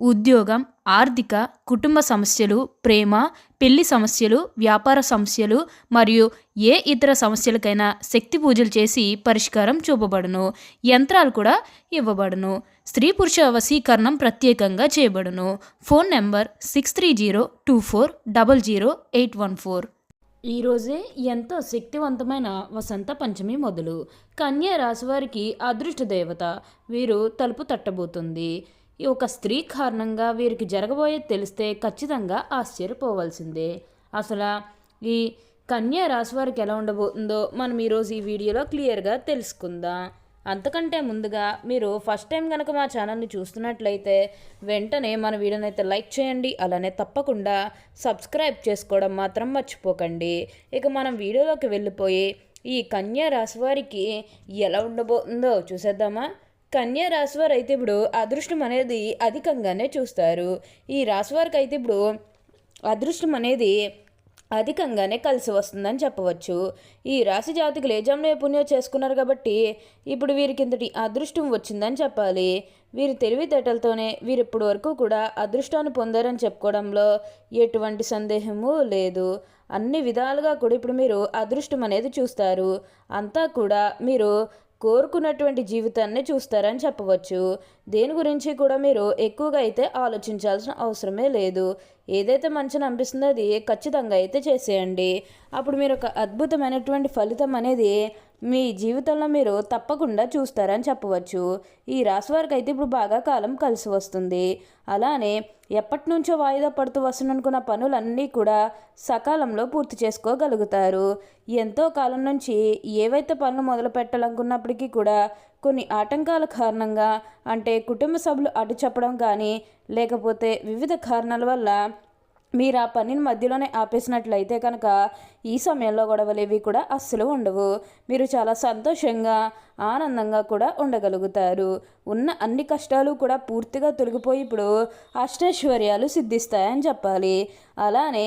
ఉద్యోగం ఆర్థిక కుటుంబ సమస్యలు ప్రేమ పెళ్ళి సమస్యలు వ్యాపార సమస్యలు మరియు ఏ ఇతర సమస్యలకైనా శక్తి పూజలు చేసి పరిష్కారం చూపబడును. యంత్రాలు కూడా ఇవ్వబడును. స్త్రీ పురుష వశీకరణం ప్రత్యేకంగా చేయబడును. Phone number six three zero two four double zero eight one four ఈరోజే ఎంతో శక్తివంతమైన వసంత పంచమి మొదలు. కన్యా రాశివారికి అదృష్ట దేవత. వీరు తలుపు తట్టబోతుంది. ఈ ఒక స్త్రీ కారణంగా వీరికి జరగబోయేది తెలిస్తే ఖచ్చితంగా ఆశ్చర్యపోవాల్సిందే. అసలు ఈ కన్యా రాశి వారికి ఎలా ఉండబోతుందో మనం ఈరోజు ఈ వీడియోలో క్లియర్గా తెలుసుకుందాం. అంతకంటే ముందుగా మీరు ఫస్ట్ టైం కనుక మా ఛానల్ని చూస్తున్నట్లయితే వెంటనే మన వీడియోని అయితే లైక్ చేయండి అలానే తప్పకుండా సబ్స్క్రైబ్ చేసుకోవడం మాత్రం మర్చిపోకండి. ఇక మనం వీడియోలోకి వెళ్ళిపోయి ఈ కన్యా రాశి వారికి ఎలా ఉండబోతుందో చూసేద్దామా? కన్యా రాశి వారు అయితే ఇప్పుడు అదృష్టం అనేది అధికంగానే చూస్తారు. ఈ రాశి వారికి అయితే ఇప్పుడు అదృష్టం అనేది అధికంగానే కలిసి వస్తుందని చెప్పవచ్చు. ఈ రాశి జాతికి లేజాం నైపుణ్యం చేసుకున్నారు కాబట్టి ఇప్పుడు వీరికి ఇంతటి అదృష్టం వచ్చిందని చెప్పాలి. వీరి తెలివితేటలతోనే వీరు ఇప్పటి వరకు కూడా అదృష్టాన్ని పొందారని చెప్పుకోవడంలో ఎటువంటి సందేహము లేదు. అన్ని విధాలుగా కూడా ఇప్పుడు మీరు అదృష్టం అనేది చూస్తారు. అంతా కూడా మీరు కోరుకున్నటువంటి జీవితాన్ని చూస్తారని చెప్పవచ్చు. దేని గురించి కూడా మీరు ఎక్కువగా అయితే ఆలోచించాల్సిన అవసరమే లేదు. ఏదైతే మంచిని అనిపిస్తుందో అది ఖచ్చితంగా అయితే చేసేయండి. అప్పుడు మీరు ఒక అద్భుతమైనటువంటి ఫలితం అనేది మీ జీవితంలో మీరు తప్పకుండా చూస్తారని చెప్పవచ్చు. ఈ రాశి వారికి అయితే ఇప్పుడు బాగా కాలం కలిసి వస్తుంది. అలానే ఎప్పటి నుంచో వాయిదా పడుతూ వస్తున్ననుకున్న పనులన్నీ కూడా సకాలంలో పూర్తి చేసుకోగలుగుతారు. ఎంతో కాలం నుంచి ఏవైతే పనులు మొదలు పెట్టాలనుకున్నప్పటికీ కూడా కొన్ని ఆటంకాల కారణంగా అంటే కుటుంబ సభ్యులు అటు చెప్పడం కానీ లేకపోతే వివిధ కారణాల వల్ల మీరు ఆ పనిని మధ్యలోనే ఆపేసినట్లయితే కనుక ఈ సమయంలో గొడవలేవి కూడా అస్సలు ఉండవు. మీరు చాలా సంతోషంగా ఆనందంగా కూడా ఉండగలుగుతారు. ఉన్న అన్ని కష్టాలు కూడా పూర్తిగా తొలగిపోయి ఇప్పుడు అష్టైశ్వర్యాలు సిద్ధిస్తాయని చెప్పాలి. అలానే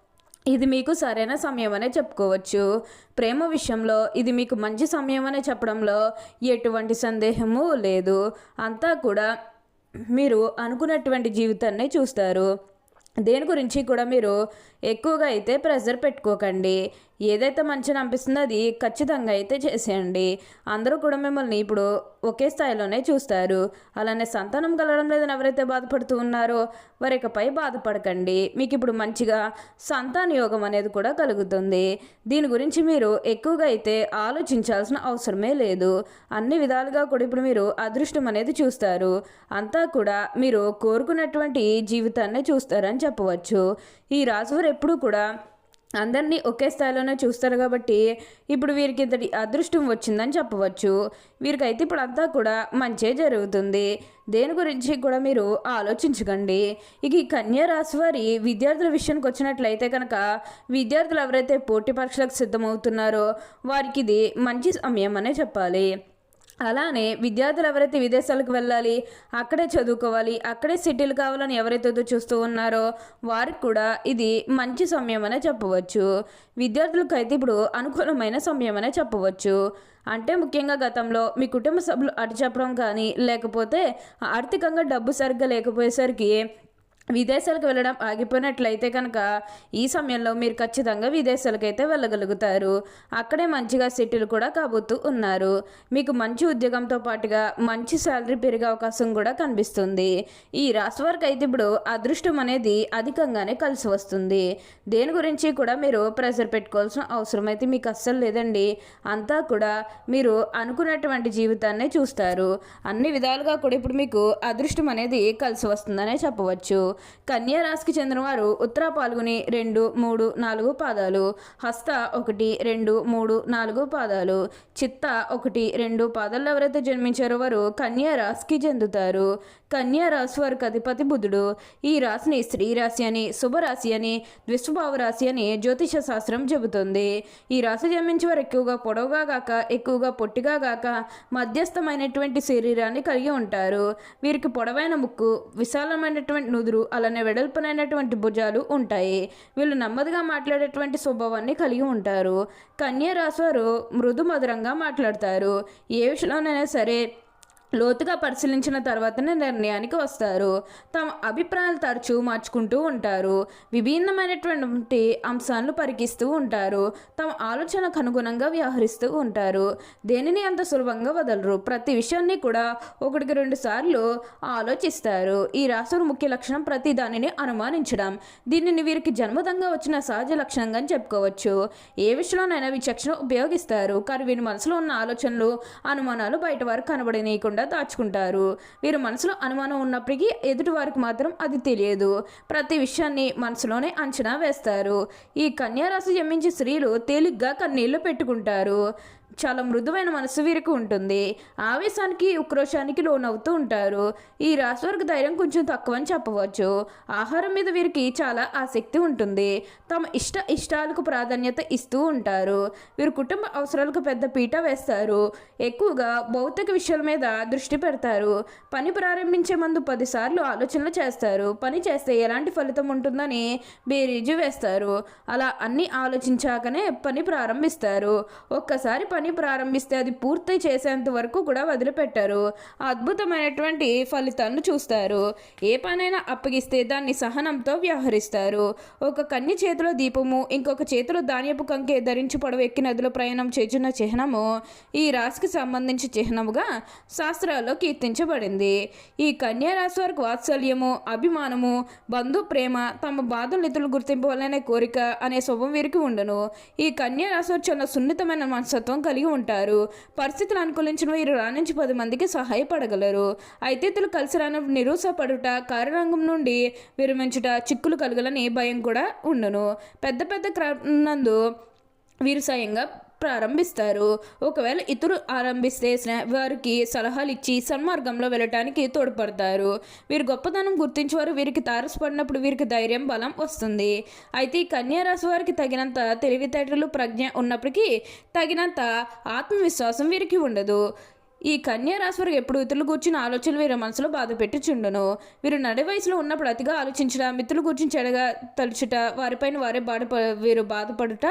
ఇది మీకు సరైన సమయం అనే చెప్పుకోవచ్చు. ప్రేమ విషయంలో ఇది మీకు మంచి సమయం అనే చెప్పడంలో ఎటువంటి సందేహము లేదు. అంతా కూడా మీరు అనుకున్నటువంటి జీవితాన్ని చూస్తారు. దేని గురించి కూడా మీరు ఎక్కువగా అయితే ప్రెజర్ పెట్టుకోకండి. ఏదైతే మంచిని అనిపిస్తుందో అది ఖచ్చితంగా అయితే చేసేయండి. అందరూ కూడా మిమ్మల్ని ఇప్పుడు ఒకే స్థాయిలోనే చూస్తారు. అలానే సంతానం కలగడం లేదని ఎవరైతే బాధపడుతూ ఉన్నారో వారి ఇకపై బాధపడకండి. మీకు ఇప్పుడు మంచిగా సంతాన యోగం అనేది కూడా కలుగుతుంది. దీని గురించి మీరు ఎక్కువగా అయితే ఆలోచించాల్సిన అవసరమే లేదు. అన్ని విధాలుగా కూడా ఇప్పుడు మీరు అదృష్టం అనేది చూస్తారు. అంతా కూడా మీరు కోరుకున్నటువంటి జీవితాన్ని చూస్తారని చెప్పవచ్చు. ఈ రాశివారు ఎప్పుడూ కూడా అందరినీ ఒకే స్థాయిలోనే చూస్తారు కాబట్టి ఇప్పుడు వీరికి ఇంతటి అదృష్టం వచ్చిందని చెప్పవచ్చు. వీరికైతే ఇప్పుడు అంతా కూడా మంచే జరుగుతుంది. దేని గురించి కూడా మీరు ఆలోచించకండి. ఇక ఈ కన్యా రాశి వారి విద్యార్థుల విషయానికి వచ్చినట్లయితే కనుక విద్యార్థులు ఎవరైతే పోటీ పరీక్షలకు సిద్ధమవుతున్నారో వారికి ఇది మంచి సమయం అనే చెప్పాలి. అలానే విద్యార్థులు ఎవరైతే విదేశాలకు వెళ్ళాలి అక్కడే చదువుకోవాలి అక్కడే సెటిల్ కావాలని ఎవరైతే చూస్తూ ఉన్నారో వారికి కూడా ఇది మంచి సమయం అనే చెప్పవచ్చు. విద్యార్థులకు అయితే ఇప్పుడు అనుకూలమైన సమయం అనే చెప్పవచ్చు. అంటే ముఖ్యంగా గతంలో మీ కుటుంబ సభ్యులు అటు చెప్పడం కానీ లేకపోతే ఆర్థికంగా డబ్బు సరిగ్గా లేకపోయేసరికి విదేశాలకు వెళ్ళడం ఆగిపోయినట్లయితే కనుక ఈ సమయంలో మీరు ఖచ్చితంగా విదేశాలకు అయితే వెళ్ళగలుగుతారు. అక్కడే మంచిగా సెటిల్ కూడా కాబోతూ ఉన్నారు. మీకు మంచి ఉద్యోగంతో పాటుగా మంచి శాలరీ పెరిగే అవకాశం కూడా కనిపిస్తుంది. ఈ రాశి వారికి అయితే ఇప్పుడు అదృష్టం అనేది అధికంగానే కలిసి వస్తుంది. దేని గురించి కూడా మీరు ప్రెషర్ పెట్టుకోవాల్సిన అవసరం అయితే మీకు అస్సలు లేదండి. అంతా కూడా మీరు అనుకున్నటువంటి జీవితాన్ని చూస్తారు. అన్ని విధాలుగా కూడా ఇప్పుడు మీకు అదృష్టం అనేది కలిసి వస్తుందనే చెప్పవచ్చు. కన్యా రాశికి చెందినవారు ఉత్తర పాల్గొని రెండు మూడు నాలుగు పాదాలు హస్త ఒకటి రెండు మూడు నాలుగు పాదాలు చిత్త ఒకటి రెండు పాదాల్లో ఎవరైతే జన్మించారో వారు కన్యా రాశికి చెందుతారు. కన్యా రాశి వారికి అధిపతి బుధుడు. ఈ రాశిని స్త్రీ రాశి అని శుభరాశి అని ద్విస్వభావ రాశి అని జ్యోతిష శాస్త్రం చెబుతుంది. ఈ రాశి జన్మించే వారు ఎక్కువగా పొడవుగా గాక ఎక్కువగా పొట్టిగా గాక మధ్యస్థమైనటువంటి శరీరాన్ని కలిగి ఉంటారు. వీరికి పొడవైన ముక్కు విశాలమైనటువంటి నుదురు అలానే వెడల్పునైనటువంటి భుజాలు ఉంటాయి. వీళ్ళు నెమ్మదిగా మాట్లాడేటువంటి స్వభావాన్ని కలిగి ఉంటారు. కన్యా రాశి వారు మృదు మధురంగా మాట్లాడతారు. ఏ విషయంలోనైనా సరే లోతుగా పరిశీలించిన తర్వాతనే నిర్ణయానికి వస్తారు. తమ అభిప్రాయాలు తరచూ మార్చుకుంటూ ఉంటారు. విభిన్నమైనటువంటి అంశాలను పరికిస్తూ ఉంటారు. తమ ఆలోచనకు అనుగుణంగా వ్యవహరిస్తూ ఉంటారు. దేనిని అంత సులభంగా వదలరు. ప్రతి విషయాన్ని కూడా ఒకటికి రెండు సార్లు ఆలోచిస్తారు. ఈ రాసుల ముఖ్య లక్షణం ప్రతి దానిని అనుమానించడం. దీనిని వీరికి జన్మదంగా వచ్చిన సహజ లక్షణంగా అని చెప్పుకోవచ్చు. ఏ విషయంలోనైనా విచక్షణ ఉపయోగిస్తారు. కానీ వీరి మనసులో ఉన్న ఆలోచనలు అనుమానాలు బయట వారు కనబడనీయకుండా దాచుకుంటారు. వీరు మనసులో అనుమానం ఉన్నప్పటికీ ఎదుటి వారికి మాత్రం అది తెలియదు. ప్రతి విషయాన్ని మనసులోనే అంచనా వేస్తారు. ఈ కన్యారాశి జన్మించే స్త్రీలు తేలిగ్గా కన్నీళ్ళు పెట్టుకుంటారు. చాలా మృదువైన మనసు వీరికి ఉంటుంది. ఆవేశానికి ఉక్రోషానికి లోనవుతూ ఉంటారు. ఈ రాశి వారికి ధైర్యం కొంచెం తక్కువ అని చెప్పవచ్చు. ఆహారం మీద వీరికి చాలా ఆసక్తి ఉంటుంది. తమ ఇష్ట ఇష్టాలకు ప్రాధాన్యత ఇస్తూ ఉంటారు. వీరు కుటుంబ అవసరాలకు పెద్ద పీట వేస్తారు. ఎక్కువగా భౌతిక విషయాల మీద దృష్టి పెడతారు. పని ప్రారంభించే ముందు పదిసార్లు ఆలోచనలు చేస్తారు. పని చేస్తే ఎలాంటి ఫలితం ఉంటుందని బేరీజు వేస్తారు. అలా అన్ని ఆలోచించాకనే పని ప్రారంభిస్తారు. ఒక్కసారి పని ప్రారంభిస్తే అది పూర్తి చేసేంత వరకు కూడా వదిలిపెట్టారు. అద్భుతమైనటువంటి ఫలితాలను చూస్తారు. ఏ పనైనా అప్పగిస్తే దాన్ని సహనంతో వ్యవహరిస్తారు. ఒక కన్య చేతిలో దీపము ఇంకొక చేతిలో ధాన్యపు కంకె ధరించి పొడవు ఎక్కి నదిలో ప్రయాణం చేసిన చిహ్నము ఈ రాశికి సంబంధించి చిహ్నముగా శాస్త్రాల్లో కీర్తించబడింది. ఈ కన్యా రాశి వారికి వాత్సల్యము అభిమానము బంధు ప్రేమ తమ బాధలు నిధులు గుర్తింపు వల్లనే కోరిక అనే శుభం వీరికి ఉండను. ఈ కన్యా రాశి వారు చాలా సున్నితమైన మనస్తత్వం కలిగి ఉంటారు. పరిస్థితులు అనుకూలించిన వీరు రాణించి పది మందికి సహాయపడగలరు. అయితే ఇతరులు కలిసి రాని నిరుసపడుట కార్యరంగం నుండి విరమించుట చిక్కులు కలగలని భయం కూడా ఉండును. పెద్ద పెద్ద క్రమంనందు వీరు స్వయంగా ప్రారంభిస్తారు. ఒకవేళ ఇతరు ఆరంభిస్తే వారికి సలహాలు ఇచ్చి సన్మార్గంలో వెళ్ళటానికి తోడ్పడతారు. వీరి గొప్పతనం గుర్తించి వారు వీరికి తారసపడినప్పుడు వీరికి ధైర్యం బలం వస్తుంది. అయితే ఈ కన్యా రాశి వారికి తగినంత తెలివితేటలు ప్రజ్ఞ ఉన్నప్పటికీ తగినంత ఆత్మవిశ్వాసం వీరికి ఉండదు. ఈ కన్యారాశివారు ఎప్పుడు ఇతరులు కూర్చుని ఆలోచనలు వీరి మనసులో బాధ పెట్టుచుండును. వీరు నడి వయసులో ఉన్నప్పుడు అతిగా ఆలోచించడం మిత్రులు కూర్చుని చెడగా తలుచుట వారిపైన వారే బాధ వీరు బాధపడుట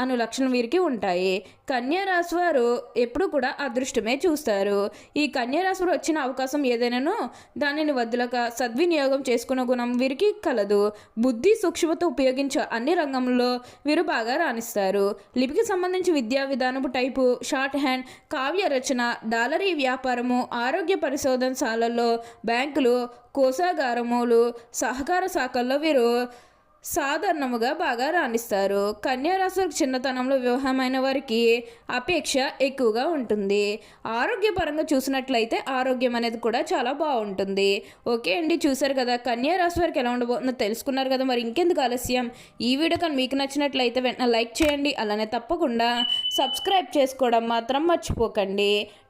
అను లక్షణం వీరికి ఉంటాయి. కన్యారాశి వారు ఎప్పుడు కూడా అదృష్టమే చూస్తారు. ఈ కన్యా వారు వచ్చిన అవకాశం ఏదైనానో దానిని వదులక సద్వినియోగం చేసుకునే గుణం వీరికి కలదు. బుద్ధి సూక్ష్మత ఉపయోగించే అన్ని రంగంలో వీరు బాగా రాణిస్తారు. లిపికి సంబంధించి విద్యా విధానపు టైపు షార్ట్ హ్యాండ్ కావ్య రచన డాలరీ వ్యాపారము ఆరోగ్య పరిశోధనశాలల్లో బ్యాంకులు కోశాగారములు సహకార శాఖల్లో వీరు సాధారణముగా బాగా రాణిస్తారు. కన్యారాశులకు చిన్నతనంలో వివాహమైన వారికి అపేక్ష ఎక్కువగా ఉంటుంది. ఆరోగ్యపరంగా చూసినట్లయితే ఆరోగ్యం అనేది కూడా చాలా బాగుంటుంది. ఓకే అండి చూసారు కదా కన్యారాశి వారికి ఎలా ఉండబోతుందో తెలుసుకున్నారు కదా మరి ఇంకెందుకు ఆలస్యం? ఈ వీడియో కానీ మీకు నచ్చినట్లయితే వెంటనే లైక్ చేయండి అలానే తప్పకుండా సబ్స్క్రైబ్ చేసుకోవడం మాత్రం మర్చిపోకండి.